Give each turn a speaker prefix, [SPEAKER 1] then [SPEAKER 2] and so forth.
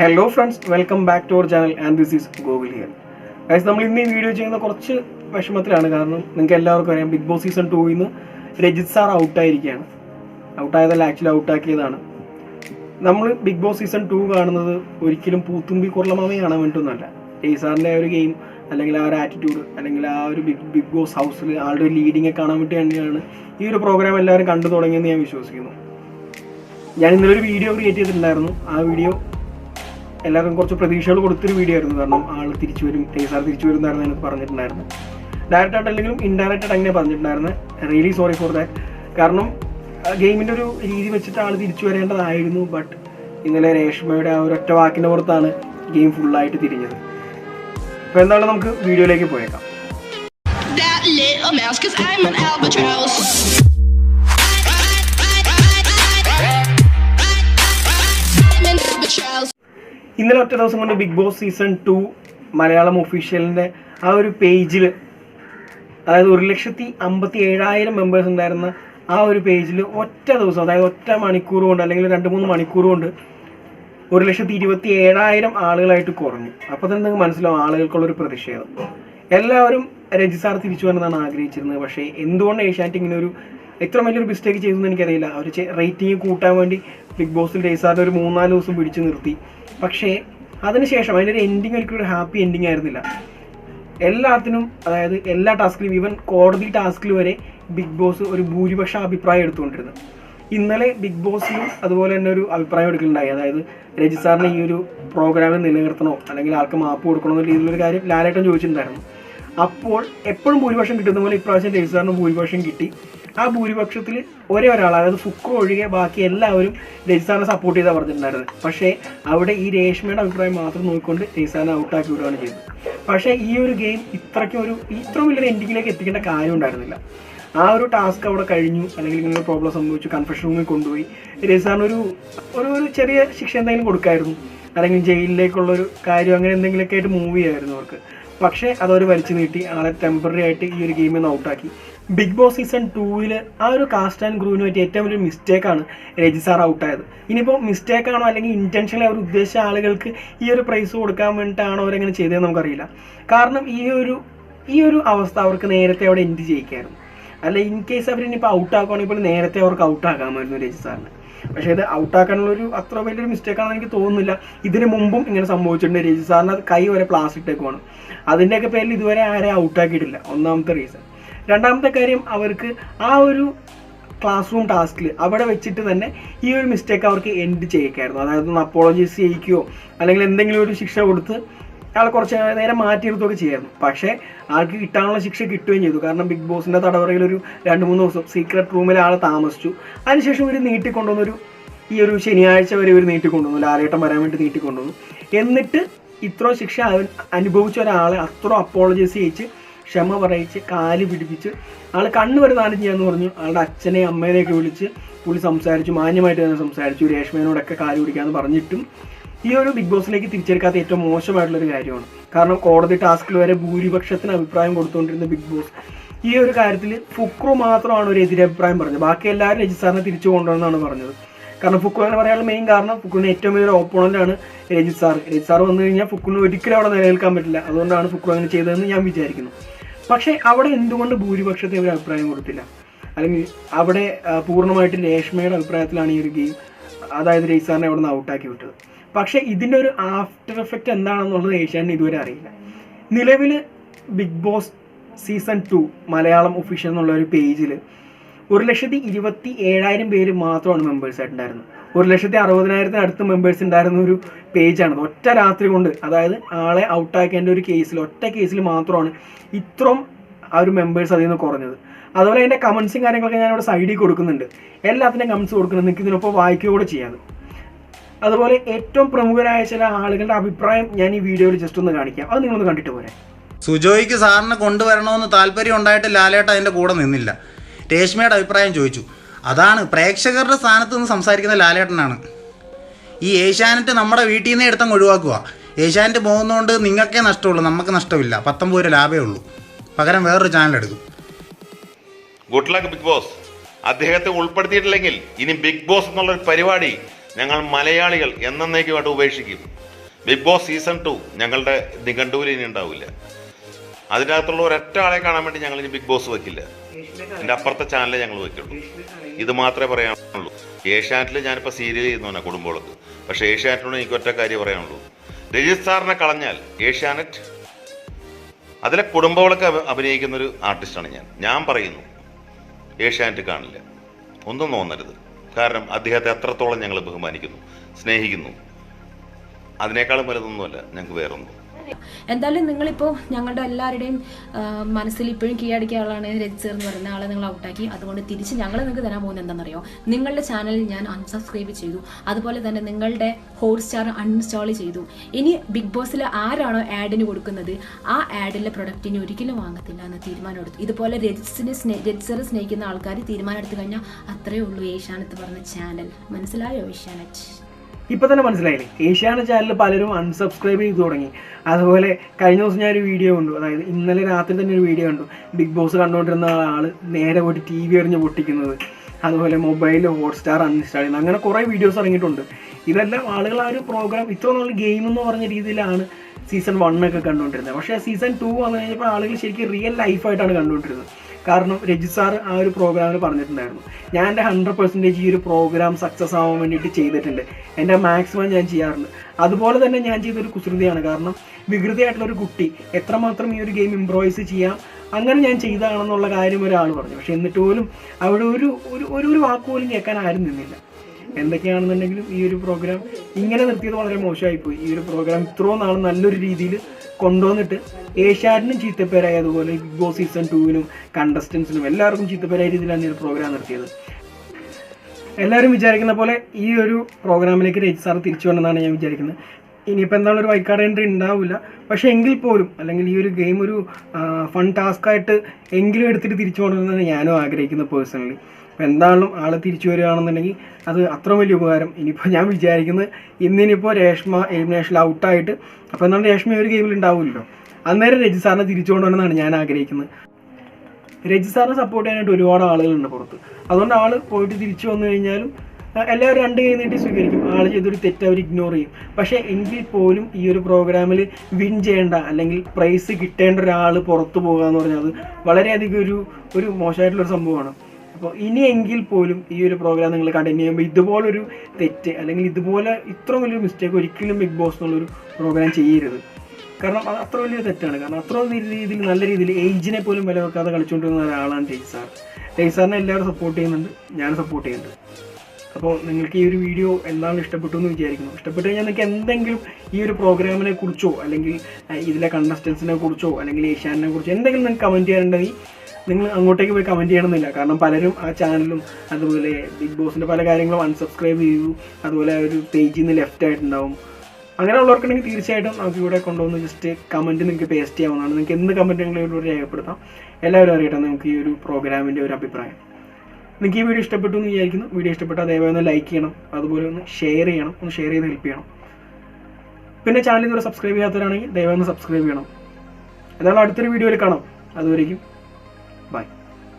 [SPEAKER 1] Hello friends welcome back to our channel and this is Gokul here guys നമ്മൾ ഇന്ന് ഈ video ചെയ്യുന്ന കുറച്ച് വിഷമത്തിലാണ്. കാരണം നിങ്ങൾക്ക് എല്ലാവർക്കും അറിയാം ബിഗ് ബോസ് സീസൺ ടൂയിൽ നിന്ന് രജിത് സാർ ഔട്ടായിരിക്കുകയാണ് ഔട്ടായതല്ല ആക്ച്വലി ഔട്ടാക്കിയതാണ് നമ്മൾ ബിഗ് ബോസ് സീസൺ ടു കാണുന്നത് ഒരിക്കലും പൂത്തുമ്പി കുർളമാമയെ കാണാൻ വേണ്ടിയൊന്നുമല്ല രജിത് സാറിന്റെ ആ ഒരു ഗെയിം അല്ലെങ്കിൽ ആ ഒരു ആറ്റിറ്റ്യൂഡ് അല്ലെങ്കിൽ ആ ഒരു ബിഗ് ബിഗ് ബോസ് ഹൗസിൽ ആളുടെ ഒരു ലീഡിങ്ങെ കാണാൻ വേണ്ടി തന്നെയാണ് ഈ ഒരു പ്രോഗ്രാം എല്ലാവരും കണ്ടു തുടങ്ങിയെന്ന് ഞാൻ വിശ്വസിക്കുന്നു. ഞാൻ ഇന്നലെ ഒരു വീഡിയോ ക്രിയേറ്റ് ചെയ്തിട്ടുണ്ടായിരുന്നു. ആ വീഡിയോ എല്ലാവർക്കും കുറച്ച് പ്രതീക്ഷകൾ കൊടുത്തൊരു വീഡിയോ ആയിരുന്നു. കാരണം ആൾ തിരിച്ചു വരും ടേസാർ തിരിച്ചു വരും എന്നായിരുന്നു എനിക്ക് പറഞ്ഞിട്ടുണ്ടായിരുന്നു ഡയറക്റ്റ് ആയിട്ട് അല്ലെങ്കിലും ഇൻഡയറക്റ്റ് ആയിട്ട് അങ്ങനെ പറഞ്ഞിട്ടുണ്ടായിരുന്നു റിയലി സോറി ഫോർ ദാറ്റ് കാരണം ഗെയിമിന്റെ ഒരു രീതി വെച്ചിട്ട് ആൾ തിരിച്ചു വരേണ്ടതായിരുന്നു. ബട്ട് ഇന്നലെ രേഷ്മയുടെ ആ ഒരൊറ്റ വാക്കിന്റെ പുറത്താണ് ഗെയിം ഫുള്ളായിട്ട് തിരിഞ്ഞത്. അപ്പോൾ എന്താണ് നമുക്ക് വീഡിയോയിലേക്ക് പോയേക്കാം.
[SPEAKER 2] That little cause I'm an albatross.
[SPEAKER 1] ഇന്നലെ ഒറ്റ ദിവസം കൊണ്ട് big boss season two Malayalam ഒഫീഷ്യലിന്റെ ആ ഒരു പേജിൽ അതായത് ഒരു ലക്ഷത്തി അമ്പത്തി ഏഴായിരം മെമ്പേഴ്സ് ഉണ്ടായിരുന്ന ആ ഒരു പേജിൽ ഒറ്റ ദിവസം അതായത് ഒറ്റ മണിക്കൂർ കൊണ്ട് അല്ലെങ്കിൽ രണ്ട് മൂന്ന് മണിക്കൂർ കൊണ്ട് ഒരു ലക്ഷത്തി ഇരുപത്തി ഏഴായിരം ആളുകളായിട്ട് കുറഞ്ഞു. അപ്പോൾ തന്നെ നിങ്ങൾക്ക് മനസ്സിലാവും ആളുകൾക്കുള്ളൊരു പ്രതിഷേധം. എല്ലാവരും രജി സാർ തിരിച്ചു വരണമെന്നാണ് ആഗ്രഹിച്ചിരുന്നത്. പക്ഷേ എന്തുകൊണ്ട് ഏഷ്യാനെറ്റ് ഇങ്ങനെ ഒരു എത്ര വലിയൊരു മിസ്റ്റേക്ക് ചെയ്തെന്ന് എനിക്കറിയില്ല. അവർ റേറ്റിംഗ് കൂട്ടാൻ വേണ്ടി ബിഗ് ബോസിൽ രജി സാറിന്റെ ഒരു മൂന്നാൽ ദിവസം പിടിച്ചു നിർത്തി. പക്ഷേ അതിനുശേഷം അതിനൊരു എൻഡിങ് ഒരിക്കലും ഒരു ഹാപ്പി എൻഡിങ് ആയിരുന്നില്ല. എല്ലാത്തിനും അതായത് എല്ലാ ടാസ്കിലും ഈവൻ കോടതി ടാസ്കിൽ വരെ ബിഗ് ബോസ് ഒരു ഭൂരിപക്ഷ അഭിപ്രായം എടുത്തുകൊണ്ടിരുന്നു. ഇന്നലെ ബിഗ് ബോസിലും അതുപോലെ തന്നെ ഒരു അഭിപ്രായം എടുക്കലുണ്ടായി. അതായത് രജിസാറിനെ ഈ ഒരു പ്രോഗ്രാമിൽ നിലനിർത്തണോ? അല്ലെങ്കിൽ ആൾക്ക് മാപ്പ് കൊടുക്കണോ എന്നുള്ള രീതിയിലൊരു കാര്യം ലാലേട്ടൻ ചോദിച്ചിട്ടുണ്ടായിരുന്നു. അപ്പോൾ എപ്പോഴും ഭൂരിപക്ഷം കിട്ടുന്ന പോലെ ഇപ്രാവശ്യം രജി സാറിന് ഭൂരിപക്ഷം കിട്ടി. ആ ഭൂരിപക്ഷത്തിൽ ഒരേ ഒരാൾ അതായത് ഫുക്കോ ഒഴികെ ബാക്കി എല്ലാവരും രജിസ്ഥാനെ സപ്പോർട്ട് ചെയ്താൽ പറഞ്ഞിട്ടുണ്ടായിരുന്നത് പക്ഷേ അവിടെ ഈ രേഷ്മയുടെ അഭിപ്രായം മാത്രം നോക്കിക്കൊണ്ട് രജിസ്ഥാനെ ഔട്ടാക്കി വിടുകയാണ് ചെയ്തത്. പക്ഷേ ഈ ഒരു ഗെയിം ഇത്രയ്ക്കും ഒരു ഇത്ര വലിയൊരു എൻഡിങ്ങിലേക്ക് എത്തിക്കേണ്ട കാര്യം ഉണ്ടായിരുന്നില്ല. ആ ഒരു ടാസ്ക് അവിടെ കഴിഞ്ഞു. അല്ലെങ്കിൽ ഇങ്ങനെ പ്രോബ്ലം സംഭവിച്ചു. കൺഫെഷൻ റൂമിൽ കൊണ്ടുപോയി. രജി ഒരു ഒരു ചെറിയ ശിക്ഷ എന്തെങ്കിലും കൊടുക്കായിരുന്നു. അല്ലെങ്കിൽ ജയിലിലേക്കുള്ള ഒരു കാര്യം അങ്ങനെ എന്തെങ്കിലുമൊക്കെ ആയിട്ട് മൂവ് ചെയ്യായിരുന്നു അവർക്ക്. പക്ഷേ അതവർ വലിച്ചു നീട്ടി. ആളെ ടെമ്പററി ആയിട്ട് ഈ ഒരു ഗെയിമിൽ നിന്ന് ഔട്ടാക്കി ബിഗ് ബോസ് സീസൺ ടൂവിൽ ആ ഒരു കാസ്റ്റ് ആൻഡ് ഗ്രൂവിന് പറ്റിയ ഏറ്റവും വലിയൊരു മിസ്റ്റേക്കാണ് രജി സാർ ഔട്ടായത് ഇനിയിപ്പോൾ മിസ്റ്റേക്കാണോ അല്ലെങ്കിൽ ഇന്റൻഷനിൽ അവർ ഉദ്ദേശിച്ച ആളുകൾക്ക് ഈ ഒരു പ്രൈസ് കൊടുക്കാൻ വേണ്ടിയിട്ടാണോ അവരെങ്ങനെ ചെയ്തതെന്ന് നമുക്കറിയില്ല. കാരണം ഈ ഒരു ഈ ഒരു അവസ്ഥ അവർക്ക് നേരത്തെ അവിടെ എൻഡ് ചെയ്യിക്കായിരുന്നു. അല്ല ഇൻ കേസ് അവർ ഇനിയിപ്പോൾ ഔട്ടാക്കുകയാണെങ്കിൽ പോലും നേരത്തെ അവർക്ക് ഔട്ടാക്കാമായിരുന്നു രജി സാറിന് പക്ഷേ ഇത് ഔട്ടാക്കാനുള്ള ഒരു അത്ര വലിയൊരു മിസ്റ്റേക്ക് ആണെന്ന് എനിക്ക് തോന്നുന്നില്ല. ഇതിന് മുമ്പും ഇങ്ങനെ സംഭവിച്ചിട്ടുണ്ട്. രജിത് സാറിന് അത് കൈ വരെ പ്ലാസ്റ്റിക് ടേക്കുമാണ് അതിന്റെയൊക്കെ പേരിൽ ഇതുവരെ ആരെയും ഔട്ടാക്കിയിട്ടില്ല. ഒന്നാമത്തെ റീസൺ രണ്ടാമത്തെ കാര്യം അവർക്ക് ആ ഒരു ക്ലാസ് റൂം ടാസ്കിൽ അവിടെ വെച്ചിട്ട് തന്നെ ഈ ഒരു മിസ്റ്റേക്ക് അവർക്ക് എൻഡ് ചെയ്യിക്കായിരുന്നു. അതായത് അപ്പോളജൈസ് ചെയ്യിക്കുകയോ അല്ലെങ്കിൽ എന്തെങ്കിലും ഒരു ശിക്ഷ കൊടുത്ത് ആളെ കുറച്ച് നേരം മാറ്റി നിർത്തുകയൊക്കെ ചെയ്യായിരുന്നു. പക്ഷേ ആൾക്ക് കിട്ടാനുള്ള ശിക്ഷ കിട്ടുകയും ചെയ്തു. കാരണം ബിഗ് ബോസിന്റെ തടവറയിൽ ഒരു രണ്ട് മൂന്ന് ദിവസം സീക്രട്ട് റൂമിൽ ആൾ താമസിച്ചു. അതിനുശേഷം ഇവർ നീട്ടിക്കൊണ്ടുവന്നൊരു ഈ ഒരു ശനിയാഴ്ച വരെ ഇവർ നീട്ടിക്കൊണ്ടുവന്നു. ലാലേട്ടം വരാൻ വേണ്ടി നീട്ടിക്കൊണ്ടുവന്നു. എന്നിട്ട് ഇത്ര ശിക്ഷ അവൻ അനുഭവിച്ച ഒരാളെ അത്ര അപ്പോളജൈസ് ചെയ്യിച്ച് ക്ഷമ പറയിച്ച് കാൽ പിടിപ്പിച്ച് ആൾ കണ്ണ് വരെ ദാനം ചെയ്യാന്ന് പറഞ്ഞു. ആളുടെ അച്ഛനെ അമ്മേനെയൊക്കെ വിളിച്ച് പുള്ളി സംസാരിച്ചു. മാന്യമായിട്ട് തന്നെ സംസാരിച്ചു. രേഷ്മേനോടൊക്കെ കാൽ പിടിക്കാമെന്ന് പറഞ്ഞിട്ടും ഈ ഒരു ബിഗ് ബോസിലേക്ക് തിരിച്ചെടുക്കാത്ത ഏറ്റവും മോശമായിട്ടുള്ള ഒരു കാര്യമാണ്. കാരണം കോടതി ടാസ്കിൽ വരെ ഭൂരിപക്ഷത്തിന് അഭിപ്രായം കൊടുത്തുകൊണ്ടിരുന്ന ബിഗ് ബോസ് ഈ ഒരു കാര്യത്തിൽ ഫുക്രു മാത്രമാണ് ഒരു എതിരഭിപ്രായം പറഞ്ഞത്. ബാക്കി എല്ലാവരും രജിത് സാറിനെ തിരിച്ചു കൊണ്ടുവന്നാണ് പറഞ്ഞത്. കാരണം ഫുക്കു എന്ന് പറയാനുള്ള മെയിൻ കാരണം ഫുക്കുവിന് ഏറ്റവും വലിയൊരു ആണ് രജിത് സാർ രജിത് സാർ വന്നു കഴിഞ്ഞാൽ ഫുക്കുവിന് ഒരിക്കലും അവിടെ നിലനിൽക്കാൻ പറ്റില്ല. അതുകൊണ്ടാണ് ഫുക്കു അങ്ങനെ ചെയ്തതെന്ന് ഞാൻ വിചാരിക്കുന്നു. പക്ഷേ അവിടെ എന്തുകൊണ്ട് ഭൂരിപക്ഷത്തെ ഒരു അഭിപ്രായം കൊടുത്തില്ല? അല്ലെങ്കിൽ അവിടെ പൂർണമായിട്ടും രേഷ്മയുടെ അഭിപ്രായത്തിലാണ് ഈ ഒരു ഗെയിം അതായത് രജിത് സാറിനെ അവിടെ നിന്ന് ഔട്ടാക്കി വിട്ടത്. പക്ഷേ ഇതിന്റെ ഒരു ആഫ്റ്റർ എഫക്റ്റ് എന്താണെന്നുള്ളത് ഏഷ്യാനെ ഇതുവരെ അറിയില്ല. നിലവിൽ big boss season two Malayalam official എന്നുള്ള ഒരു പേജിൽ ഒരു ലക്ഷത്തി ഇരുപത്തി ഏഴായിരം പേര് മാത്രമാണ് മെമ്പേഴ്സ് ആയിട്ടുണ്ടായിരുന്നത്. ഒരു ലക്ഷത്തി അറുപതിനായിരത്തിന് അടുത്ത് മെമ്പേഴ്സ് ഉണ്ടായിരുന്ന ഒരു പേജാണ് ഒറ്റ രാത്രി കൊണ്ട് അതായത് ആളെ ഔട്ടാക്കേണ്ട ഒരു കേസിൽ ഒറ്റ കേസിൽ മാത്രമാണ് ഇത്രയും ആ ഒരു മെമ്പേഴ്സ് അതിൽ നിന്ന് കുറഞ്ഞത്. അതുപോലെ അതിന്റെ കമൻസും കാര്യങ്ങളൊക്കെ ഞാനിവിടെ സൈഡിൽ കൊടുക്കുന്നുണ്ട്. എല്ലാത്തിന്റെയും കമൻസ് കൊടുക്കുന്നുണ്ട്. നിങ്ങൾക്ക് ഇതിനൊപ്പം വായിക്കുക കൂടെ ചെയ്യാതെ അതുപോലെ ഏറ്റവും പ്രമുഖരായ ചില ആളുകളുടെ അഭിപ്രായം ഞാൻ ഈ വീഡിയോയിൽ ജസ്റ്റ് ഒന്ന് കാണിക്കാം. അത് നിങ്ങളൊന്ന് കണ്ടിട്ട് പോരെ.
[SPEAKER 3] സുജോയ്ക്ക് സാറിനെ കൊണ്ടുവരണമെന്ന് താല്പര്യം ഉണ്ടായിട്ട് ലാലേട്ട അതിന്റെ കൂടെ നിന്നില്ല. രേഷ്മയുടെ അഭിപ്രായം ചോദിച്ചു. അതാണ് പ്രേക്ഷകരുടെ സ്ഥാനത്ത് നിന്ന് സംസാരിക്കുന്ന ലാലേട്ടനാണ്. ഈ ഏഷ്യാനെറ്റ് നമ്മുടെ വീട്ടിൽ നിന്ന് എടുത്തങ്ങ് ഒഴിവാക്കുക. ഏഷ്യാനെറ്റ് പോകുന്നതുകൊണ്ട് നിങ്ങൾക്കേ നഷ്ടമുള്ളൂ നമുക്ക് നഷ്ടമില്ല. പത്തൊമ്പത് രൂപ ലാഭമേ ഉള്ളൂ. പകരം വേറൊരു ചാനൽ എടുക്കും.
[SPEAKER 4] ഗുഡ് ലക്ക് ബിഗ് ബോസ് അദ്ദേഹത്തെ ഉൾപ്പെടുത്തിയിട്ടില്ലെങ്കിൽ ഇനി ബിഗ് ബോസ് എന്നുള്ളൊരു പരിപാടി ഞങ്ങൾ മലയാളികൾ എന്നേക്കുമായിട്ട് ഉപേക്ഷിക്കും. ബിഗ് ബോസ് സീസൺ ടു ഞങ്ങളുടെ നിഘണ്ടുവിൽ ഇനി ഉണ്ടാവില്ല. അതിനകത്തുള്ള ഒരൊറ്റ ആളെ കാണാൻ വേണ്ടി ഞങ്ങൾ ഇനി ബിഗ് ബോസ് വെക്കില്ല. എന്റെ അപ്പുറത്തെ ചാനലേ ഞങ്ങൾ വെക്കുള്ളൂ. ഇത് മാത്രമേ പറയാനുള്ളൂ. ഏഷ്യാനെറ്റിൽ ഞാനിപ്പോൾ സീരിയൽ ചെയ്യുന്നവനാണ് കുടുംബങ്ങൾക്ക് പക്ഷേ ഏഷ്യാനെറ്റിനോട് എനിക്ക് ഒറ്റ കാര്യം പറയാനുള്ളൂ. രജിത് സാറിനെ കളഞ്ഞാൽ ഏഷ്യാനെറ്റ് അതിലെ കുടുംബങ്ങളൊക്കെ അഭിനയിക്കുന്നൊരു ആർട്ടിസ്റ്റാണ് ഞാൻ. ഞാൻ പറയുന്നു ഏഷ്യാനെറ്റ് കാണില്ല. ഒന്നും തോന്നരുത്. കാരണം അദ്ദേഹത്തെ അത്രത്തോളം ഞങ്ങൾ ബഹുമാനിക്കുന്നു സ്നേഹിക്കുന്നു. അതിനേക്കാളും വലുതൊന്നുമല്ല ഞങ്ങൾക്ക് വേറൊന്നും.
[SPEAKER 5] എന്തായാലും നിങ്ങളിപ്പോൾ ഞങ്ങളുടെ എല്ലാവരുടെയും മനസ്സിൽ ഇപ്പോഴും കീഴടക്കിയ ആളാണ് രജിത് എന്ന് പറയുന്ന ആളെ നിങ്ങൾ ഔട്ടാക്കി അതുകൊണ്ട് തിരിച്ച് ഞങ്ങൾ നിങ്ങൾക്ക് തരാൻ പോകുന്നത് എന്താണെന്നറിയോ? നിങ്ങളുടെ ചാനൽ ഞാൻ അൺസബ്സ്ക്രൈബ് ചെയ്തു. അതുപോലെ തന്നെ നിങ്ങളുടെ ഹോട്ട്സ്റ്റാർ അൺഇൻസ്റ്റാൾ ചെയ്തു. ഇനി ബിഗ് ബോസിൽ ആരാണോ ആഡിന് കൊടുക്കുന്നത് ആ ആഡിലെ പ്രൊഡക്റ്റ് ഇനി ഒരിക്കലും വാങ്ങത്തില്ല എന്ന് തീരുമാനമെടുത്തു ഇതുപോലെ രജിസിനെ സ്നേ രജിസ്റ്റർ സ്നേഹിക്കുന്ന ആൾക്കാർ തീരുമാനം എടുത്തു കഴിഞ്ഞാൽ അത്രയേ ഉള്ളൂ ഏഷ്യാനെത്ത് പറഞ്ഞ ചാനൽ മനസ്സിലായോ ഏഷ്യാനെറ്റ്?
[SPEAKER 1] ഇപ്പൊ തന്നെ മനസ്സിലായില്ലേ ഏഷ്യാന ചാനൽ പലരും അൺസബ്സ്ക്രൈബ് ചെയ്തു തുടങ്ങി. അതുപോലെ കഴിഞ്ഞ ദിവസം ഞാനൊരു വീഡിയോ കണ്ടു. അതായത് ഇന്നലെ രാത്രി തന്നെ ഒരു വീഡിയോ കണ്ടു. ബിഗ് ബോസ് കണ്ടുകൊണ്ടിരുന്ന ആൾ നേരെ പോയിട്ട് ടി വി എറിഞ്ഞ് പൊട്ടിക്കുന്നത്. അതുപോലെ മൊബൈൽ ഹോട്ട്സ്റ്റാർ അൺഇൻസ്റ്റാൾ ചെയ്യുന്നത്. അങ്ങനെ കുറേ വീഡിയോസ് ഇറങ്ങിയിട്ടുണ്ട്. ഇതെല്ലാം ആളുകൾ ആ ഒരു പ്രോഗ്രാം ഇത്ര നല്ല ഗെയിം എന്ന് പറഞ്ഞ രീതിയിലാണ് സീസൺ വണ്ണൊക്കെ കണ്ടുകൊണ്ടിരുന്നത് പക്ഷേ സീസൺ ടു വന്നു കഴിഞ്ഞപ്പോൾ ആളുകൾ ശരിക്കും റിയൽ ലൈഫായിട്ടാണ് കണ്ടുകൊണ്ടിരുന്നത് കാരണം രജിത് സാർ ആ ഒരു പ്രോഗ്രാമിൽ പറഞ്ഞിട്ടുണ്ടായിരുന്നു. ഞാൻ എന്റെ ഹൺഡ്രഡ് പെർസെന്റേജ് ഈ ഒരു പ്രോഗ്രാം സക്സസ് ആവാൻ വേണ്ടിയിട്ട് ചെയ്തിട്ടുണ്ട്. എന്റെ മാക്സിമം ഞാൻ ചെയ്യാറുണ്ട്. അതുപോലെ തന്നെ ഞാൻ ചെയ്തൊരു കുസൃതിയാണ്. കാരണം വികൃതിയായിട്ടുള്ള ഒരു കുട്ടി എത്രമാത്രം ഈ ഒരു ഗെയിം ഇംപ്രോവൈസ് ചെയ്യാം അങ്ങനെ ഞാൻ ചെയ്തതാണെന്നുള്ള കാര്യം ഒരാൾ പറഞ്ഞു. പക്ഷെ എന്നിട്ട് പോലും അവിടെ ഒരു ഒരു ഒരു വാക്കുപോലും വാക്ക് പോലും കേൾക്കാൻ ആരും നിന്നില്ല. എന്തൊക്കെയാണെന്നുണ്ടെങ്കിലും ഈ ഒരു പ്രോഗ്രാം ഇങ്ങനെ നിർത്തിയത് വളരെ മോശമായിപ്പോയി. ഈ ഒരു പ്രോഗ്രാം ഇത്രയും നാൾ നല്ലൊരു രീതിയിൽ കൊണ്ടുവന്നിട്ട് ഏഷ്യാറ്റിനും ചീത്തപ്പേരായി അതുപോലെ ബിഗ് ബോസ് സീസൺ ടൂവിനും കണ്ടസ്റ്റൻസിനും എല്ലാവർക്കും ചീത്തപ്പേരായ രീതിയിലാണ് ഈ ഒരു പ്രോഗ്രാം നിർത്തിയത്. എല്ലാവരും വിചാരിക്കുന്ന പോലെ ഈ ഒരു പ്രോഗ്രാമിലേക്ക് രജിത് സാർ തിരിച്ചു വന്നെന്നാണ് ഞാൻ വിചാരിക്കുന്നത്. ഇനിയിപ്പോൾ എന്താണ് ഒരു വൈക്കാട് എൻട്രി ഉണ്ടാവില്ല. പക്ഷേ എങ്കിൽ പോലും അല്ലെങ്കിൽ ഈ ഒരു ഗെയിം ഒരു ഫൺ ടാസ്ക് ആയിട്ട് എങ്കിലും എടുത്തിട്ട് തിരിച്ചു പോകണമെന്നാണ് ഞാനും ആഗ്രഹിക്കുന്നത് പേഴ്സണലി അപ്പോൾ എന്താണെങ്കിലും ആൾ തിരിച്ചു വരികയാണെന്നുണ്ടെങ്കിൽ അത് അത്ര വലിയ ഉപകാരം. ഇനിയിപ്പോൾ ഞാൻ വിചാരിക്കുന്നത് ഇന്നിനിപ്പോൾ രേഷ്മ എലിമിനേഷനിൽ ഔട്ടായിട്ട് അപ്പോൾ എന്താണ് രേഷ്മ ഒരു ഗെയിമിൽ ഉണ്ടാവില്ലല്ലോ അന്നേരം രജി സാറിനെ തിരിച്ചു കൊണ്ടുവരണമെന്നാണ് ഞാൻ ആഗ്രഹിക്കുന്നത്. രജി സാറിനെ സപ്പോർട്ട് ചെയ്യാനായിട്ട് ഒരുപാട് ആളുകളുണ്ട് പുറത്ത്. അതുകൊണ്ട് ആൾ പോയിട്ട് തിരിച്ചു വന്നു കഴിഞ്ഞാലും എല്ലാവരും രണ്ട് കൈ നീട്ടി സ്വീകരിക്കും. ആൾ ചെയ്തൊരു തെറ്റ് അവർ ഇഗ്നോർ ചെയ്യും. പക്ഷേ എങ്കിൽ പോലും ഈ ഒരു പ്രോഗ്രാമിൽ വിൻ ചെയ്യേണ്ട അല്ലെങ്കിൽ പ്രൈസ് കിട്ടേണ്ട ഒരാൾ പുറത്തു പോകുക എന്ന് പറഞ്ഞാൽ അത് വളരെയധികം ഒരു ഒരു മോശമായിട്ടുള്ളൊരു സംഭവമാണ്. അപ്പോൾ ഇനിയെങ്കിൽ പോലും ഈ ഒരു പ്രോഗ്രാം നിങ്ങൾ കണ്ടിന്യൂ ചെയ്യുമ്പോൾ ഇതുപോലൊരു തെറ്റ് അല്ലെങ്കിൽ ഇതുപോലെ ഇത്ര വലിയൊരു മിസ്റ്റേക്ക് ഒരിക്കലും ബിഗ് ബോസ് എന്നുള്ളൊരു പ്രോഗ്രാം ചെയ്യരുത്. കാരണം അത് അത്ര വലിയ തെറ്റാണ്. കാരണം അത്ര വലിയ രീതിയിൽ നല്ല രീതിയിൽ ഏജിനെ പോലും വില വെക്കാതെ കളിച്ചുകൊണ്ടിരുന്ന ഒരാളാണ് ടൈസാർ ടൈസാറിനെ എല്ലാവരും സപ്പോർട്ട് ചെയ്യുന്നുണ്ട്. ഞാൻ സപ്പോർട്ട് ചെയ്യുന്നുണ്ട്. അപ്പോൾ നിങ്ങൾക്ക് ഈ ഒരു വീഡിയോ എന്താണ് ഇഷ്ടപ്പെട്ടു എന്ന് വിചാരിക്കുന്നു. ഇഷ്ടപ്പെട്ടു കഴിഞ്ഞാൽ നിങ്ങൾക്ക് എന്തെങ്കിലും ഈ ഒരു പ്രോഗ്രാമിനെ കുറിച്ചോ അല്ലെങ്കിൽ ഇതിലെ കണ്ടസ്റ്റൻസിനെ കുറിച്ചോ അല്ലെങ്കിൽ ഏഷ്യാനെ കുറിച്ചോ എന്തെങ്കിലും നിങ്ങൾക്ക് കമന്റ് ചെയ്യാനുണ്ടെങ്കിൽ നിങ്ങൾ അങ്ങോട്ടേക്ക് പോയി കമന്റ് ചെയ്യണമെന്നില്ല. കാരണം പലരും ആ ചാനലും അതുപോലെ ബിഗ് ബോസിന്റെ പല കാര്യങ്ങളും അൺസബ്സ്ക്രൈബ് ചെയ്തു. അതുപോലെ ഒരു പേജിൽ നിന്ന് ലെഫ്റ്റ് ആയിട്ടുണ്ടാവും. അങ്ങനെയുള്ളവർക്കുണ്ടെങ്കിൽ തീർച്ചയായിട്ടും നമുക്ക് ഇവിടെ കൊണ്ടുവന്ന് ജസ്റ്റ് കമന്റ് നിങ്ങൾക്ക് പേസ്റ്റ് ചെയ്യാവുന്നതാണ്. നിങ്ങൾക്ക് എന്ത് കമന്റുകളും ഇവിടെ രേഖപ്പെടുത്താം. എല്ലാവരും അറിയട്ടെ നമുക്ക് ഈ ഒരു പ്രോഗ്രാമിന്റെ ഒരു അഭിപ്രായം. നിങ്ങൾക്ക് ഈ വീഡിയോ ഇഷ്ടപ്പെട്ടു എന്ന് വിചാരിക്കുന്നു. വീഡിയോ ഇഷ്ടപ്പെട്ടാൽ ദയവായി ഒന്ന് ലൈക്ക് ചെയ്യണം. അതുപോലെ ഒന്ന് ഷെയർ ചെയ്യണം. ഒന്ന് ഷെയർ ചെയ്ത് ഹെൽപ്പ് ചെയ്യണം. പിന്നെ ചാനൽ ഇതുവരെ സബ്സ്ക്രൈബ് ചെയ്യാത്തവരാണെങ്കിൽ ദയവായി ഒന്ന് സബ്സ്ക്രൈബ് ചെയ്യണം. എന്നാലും അടുത്തൊരു വീഡിയോയിൽ കാണാം. അതുവരേക്കും